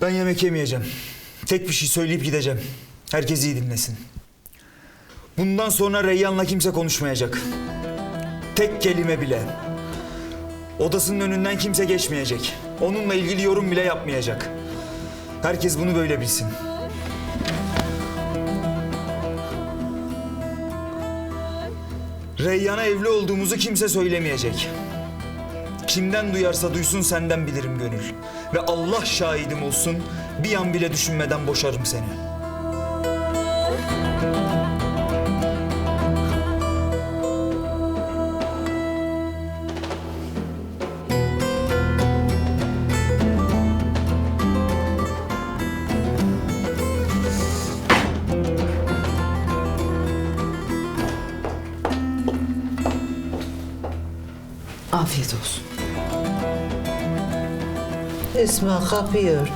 Ben yemek yemeyeceğim. Tek bir şey söyleyip gideceğim. Herkes iyi dinlesin. Bundan sonra Reyyan'la kimse konuşmayacak. Tek kelime bile. Odasının önünden kimse geçmeyecek. Onunla ilgili yorum bile yapmayacak. Herkes bunu böyle bilsin. Reyyan'a evli olduğumuzu kimse söylemeyecek. Kimden duyarsa duysun senden bilirim gönül. Ve Allah şahidim olsun bir an bile düşünmeden boşarım seni. Afiyet olsun. Esma kapıyı ört.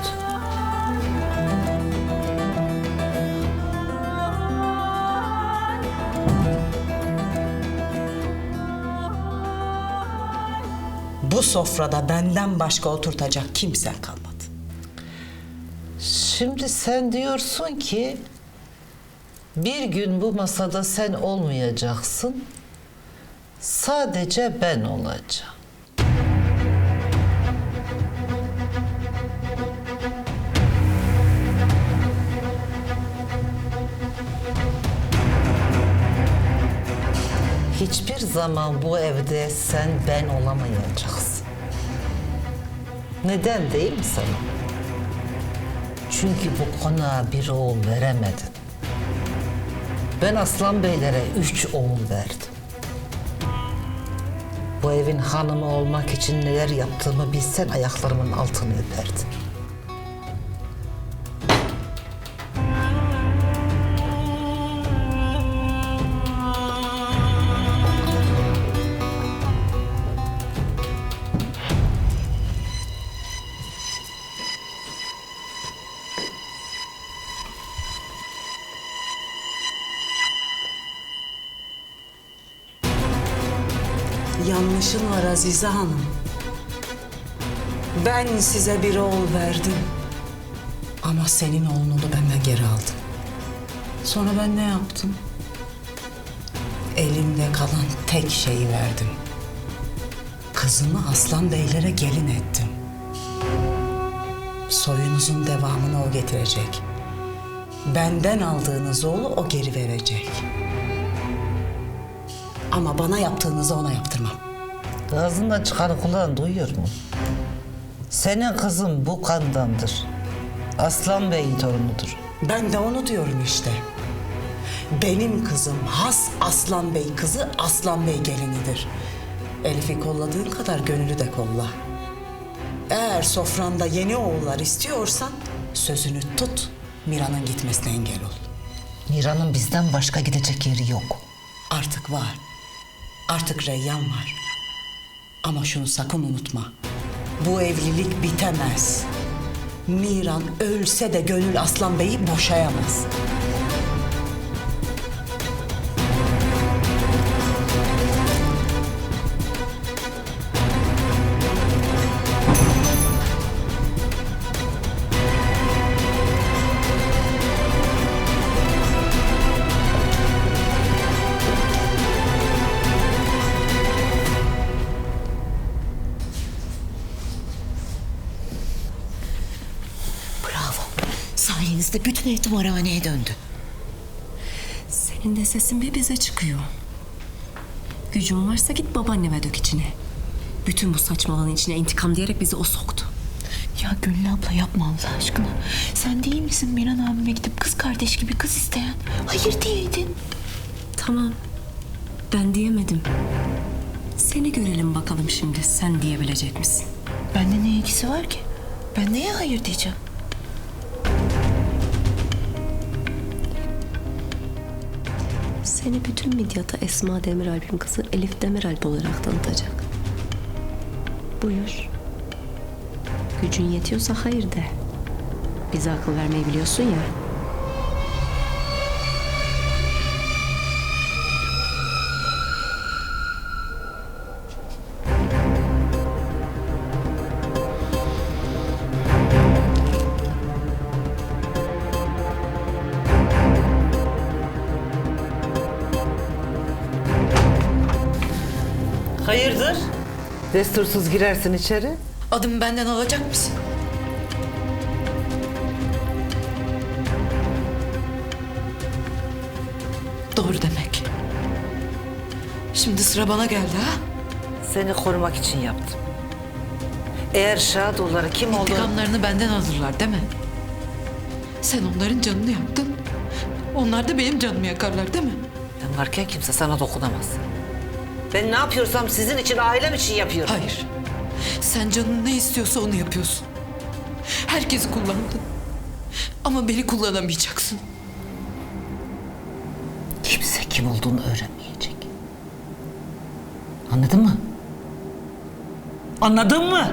Bu sofrada benden başka oturtacak kimsen kalmadı. Şimdi sen diyorsun ki bir gün bu masada sen olmayacaksın. Sadece ben olacağım. Hiçbir zaman bu evde sen ben olamayacaksın. Neden değil mi sana? Çünkü bu konağa bir oğul veremedin. Ben Aslan Beylere üç oğul verdim. Bu evin hanımı olmak için neler yaptığımı bilsen ayaklarımın altını öperdin. Yanlışın var Azize Hanım. Ben size bir oğul verdim. Ama senin oğlunu da benden geri aldım. Sonra ben ne yaptım? Elimde kalan tek şeyi verdim. Kızımı Aslan Beylere gelin ettim. Soyunuzun devamını o getirecek. Benden aldığınız oğlu o geri verecek. Ama bana yaptığınızı ona yaptırmam. Ağzından çıkanı kulağın duyuyor mu? Senin kızın bu kandandır. Aslan Bey'in torunudur. Ben de onu diyorum işte. Benim kızım has Aslan Bey kızı Aslan Bey gelinidir. Elif'i kolladığın kadar gönülü de kolla. Eğer sofranda yeni oğullar istiyorsan sözünü tut. Mira'nın gitmesine engel ol. Miran'ın bizden başka gidecek yeri yok. Artık var. Artık Reyyan var. Ama şunu sakın unutma. Bu evlilik bitemez. Miran ölse de Gönül Aslan Bey'i boşayamaz. Sayenizde bütün ev tımarhaneye döndü. Senin de sesin bir bize çıkıyor. Gücün varsa git babaanneme dök içine. Bütün bu saçmalığın içine intikam diyerek bizi o soktu. Ya Gönül abla yapma Allah aşkına. Sen değil misin Miran abime gidip kız kardeş gibi kız isteyen? Hayır diyeydin. Tamam. Ben diyemedim. Seni görelim bakalım şimdi sen diyebilecek misin? Bende ne ilgisi var ki? Ben neye hayır diyeceğim? Seni bütün medyata Esma Demiralp'in kızı Elif Demiralp olarak tanıtacak. Buyur. Gücün yetiyorsa hayır de. Bize akıl vermeyi biliyorsun ya. Hayırdır? Destursuz girersin içeri. Adımı benden alacak mısın? Doğru demek. Şimdi sıra bana geldi ha? Seni korumak için yaptım. Eğer Şadoğulları kim olduğunu... İntikamlarını benden alırlar değil mi? Sen onların canını yaktın. Onlar da benim canımı yakarlar değil mi? Ben varken kimse sana dokunamaz. Ben ne yapıyorsam sizin için, ailem için yapıyorum. Hayır. Sen canın ne istiyorsa onu yapıyorsun. Herkesi kullandın. Ama beni kullanamayacaksın. Kimse kim olduğunu öğrenmeyecek. Anladın mı? Anladın mı?